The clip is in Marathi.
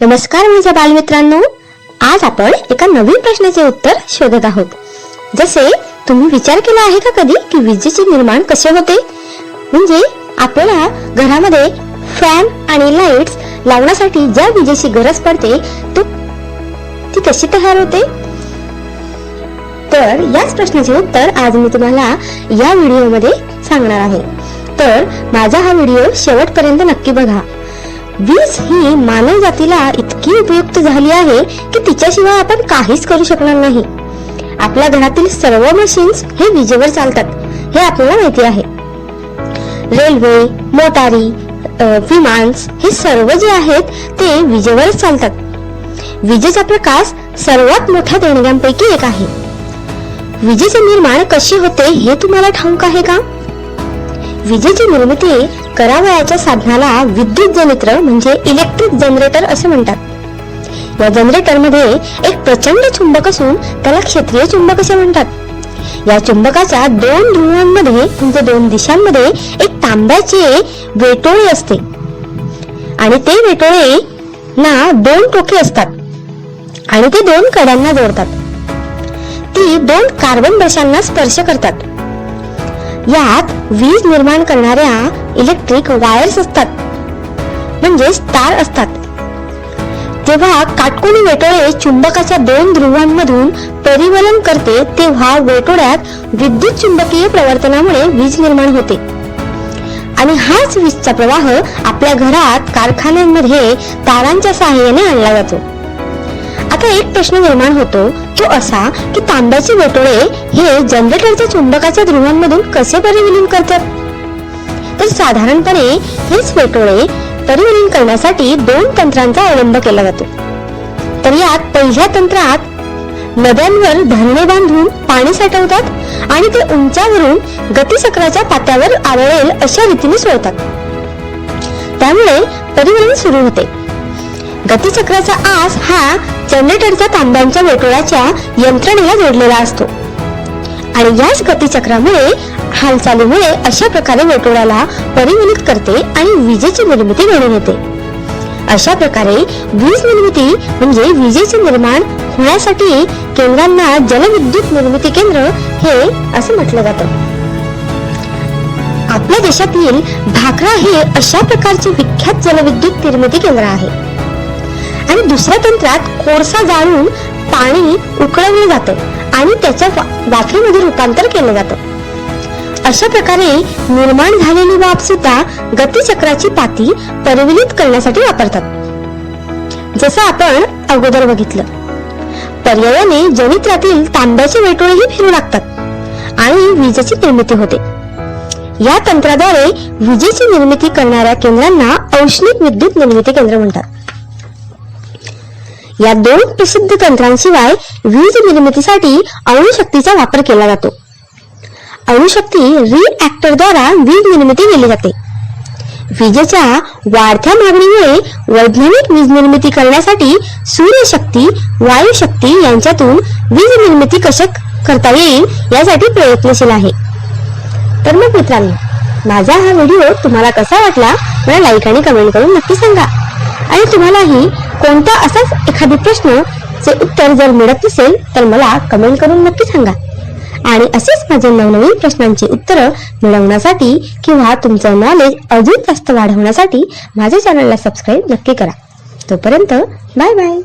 नमस्कार माझ्या बालमित्रांनो. आज आपण एका नवीन प्रश्नाचे उत्तर शोधत आहोत. जसे तुम्ही विचार केला आहे का कधी की विजेचे निर्माण कसे होते? म्हणजे आपल्याला घरामध्ये फॅन आणि लाईट्स लावण्यासाठी ज्या विजेची गरज पडते तो ती कशी तयार होते? तर याच प्रश्नाचे उत्तर आज मी तुम्हाला या व्हिडिओमध्ये सांगणार आहे. तर माझा हा व्हिडिओ शेवटपर्यंत नक्की बघा. वीज ही मानव जातीला इतकी उपयुक्त झाली आहे की तिच्याशिवाय आपण काहीच करू शकणार नाही. आपल्या घरातील सर्व मशीन्स हे विजेवर चालतात हे आपल्याला माहिती आहे. रेल्वे मोटारी विमान विमान्स हे सर्व जे आहेत ते विजेवरच चालतात. विजेचा प्रकाश सर्वात मोठ्या देणग्यांपैकी एक आहे. विजेचे निर्माण कसे होते हे तुम्हाला ठाऊक आहे का? विजेची निर्मिती करावयाच्या साधनाला विद्युत जनित्र म्हणजे इलेक्ट्रिक जनरेटर असे म्हणतात. या जनरेटरमध्ये एक प्रचंड चुंबक असून त्याला क्षेत्रीय चुंबक असे म्हणतात. या चुंबकाच्या दोन ध्रुवांमध्ये म्हणजे दोन दिशांमध्ये एक तांब्याचे वेटोळे असते. आणि ते वेटोळे ना दोन टोके असतात. आणि ते दोन कड्यांना जोडतात. ती दोन कार्बन ब्रशांना स्पर्श करतात. यात वीज निर्माण करणाऱ्या इलेक्ट्रिक वायर्स असतात. म्हणजे तार असतात. जेव्हा काटकोनी वेटोळे चुंबकाच्या दोन ध्रुवांमधून परिवलन करते तेव्हा वेटोळ्यात विद्युत चुंबकीय प्रवर्तनामुळे वीज निर्माण होते. आणि हाच वीजचा प्रवाह आपल्या घरात कारखान्यांमध्ये तारांच्या सहाय्याने आणला जातो. आता एक प्रश्न निर्माण होतो तो असा की तांब्याचे वेटोळे हे जनरेटरच्या चुंबकाच्या ध्रुवांमधून कसे परिविलीन करतात? तर साधारणपणे हेच वेटोळे परिविलीन करण्यासाठी दोन तंत्रांचा अवलंब केला जातो. तर यात पहिल्या तंत्रात नद्यांवर धरणे बांधून पाणी साठवतात आणि ते उंचावरून गतिचक्राच्या पात्यावर आदळेल अशा रीतीने सोडतात. त्यामुळे परिवहन सुरू होते. गतिचक्राचा आस हा जनरेटरचा तांब्यांच्या वेटोळ्याच्या यंत्रणेला जोडलेला असतो. आणि याच गतिचक्रामुळे हालचालीमुळे अशा प्रकारे वेटोळ्याला परिवलित करते आणि विजेची निर्मिती घडून येते. अशा प्रकारे वीज निर्मिती म्हणजे विजेचे निर्माण होण्यासाठी केंद्रांना जलविद्युत निर्मिती केंद्र हे असं म्हटलं जातं. आपल्या देशातील भाकरा हे अशा प्रकारचे विख्यात जलविद्युत निर्मिती केंद्र आहे. आणि दुसऱ्या तंत्रात कोळसा जाळून पाणी उकळवलं जातं आणि त्याच्या वाफेमध्ये रूपांतर केलं जातं. अशा प्रकारे निर्माण झालेली वाफ सुद्धा गतिचक्राची पाती परिविलित करण्यासाठी वापरतात. जसं आपण अगोदर बघितलं. पर्यायाने जनित्रातील तांब्याचे वेटोळेही फिरू लागतात आणि विजेची निर्मिती होते. या तंत्राद्वारे विजेची निर्मिती करणाऱ्या केंद्रांना औष्णिक विद्युत निर्मिती केंद्र म्हणतात. या दोन प्रसिद्ध तंत्रांशिवाय वीज निर्मितीसाठी अणुशक्तीचा वापर केला जातो. अणुशक्ती रिएक्टरद्वारा वीज निर्मिती केली जाते. विजेच्या वाढत्या मागणीमुळे वैज्ञानिक वीज निर्मिती करण्यासाठी सूर्यशक्ती वायुशक्ती यांच्यातून वीज निर्मिती कशक करता येईल यासाठी प्रयत्नशील आहे. तर मग मित्रांनो माझा हा व्हिडिओ तुम्हाला कसा वाटला मला लाईक आणि कमेंट करून नक्की सांगा. आणि तुम्हालाही कोणता असाच एखादी प्रश्न चे उत्तर जर मिळत नसेल तर मला कमेंट करून नक्की सांगा. आणि असेच माझे नवनवीन प्रश्नांची उत्तरं मिळवण्यासाठी किंवा तुमचं नॉलेज अजून जास्त वाढवण्यासाठी माझ्या चॅनलला सबस्क्राईब नक्की करा. तोपर्यंत बाय बाय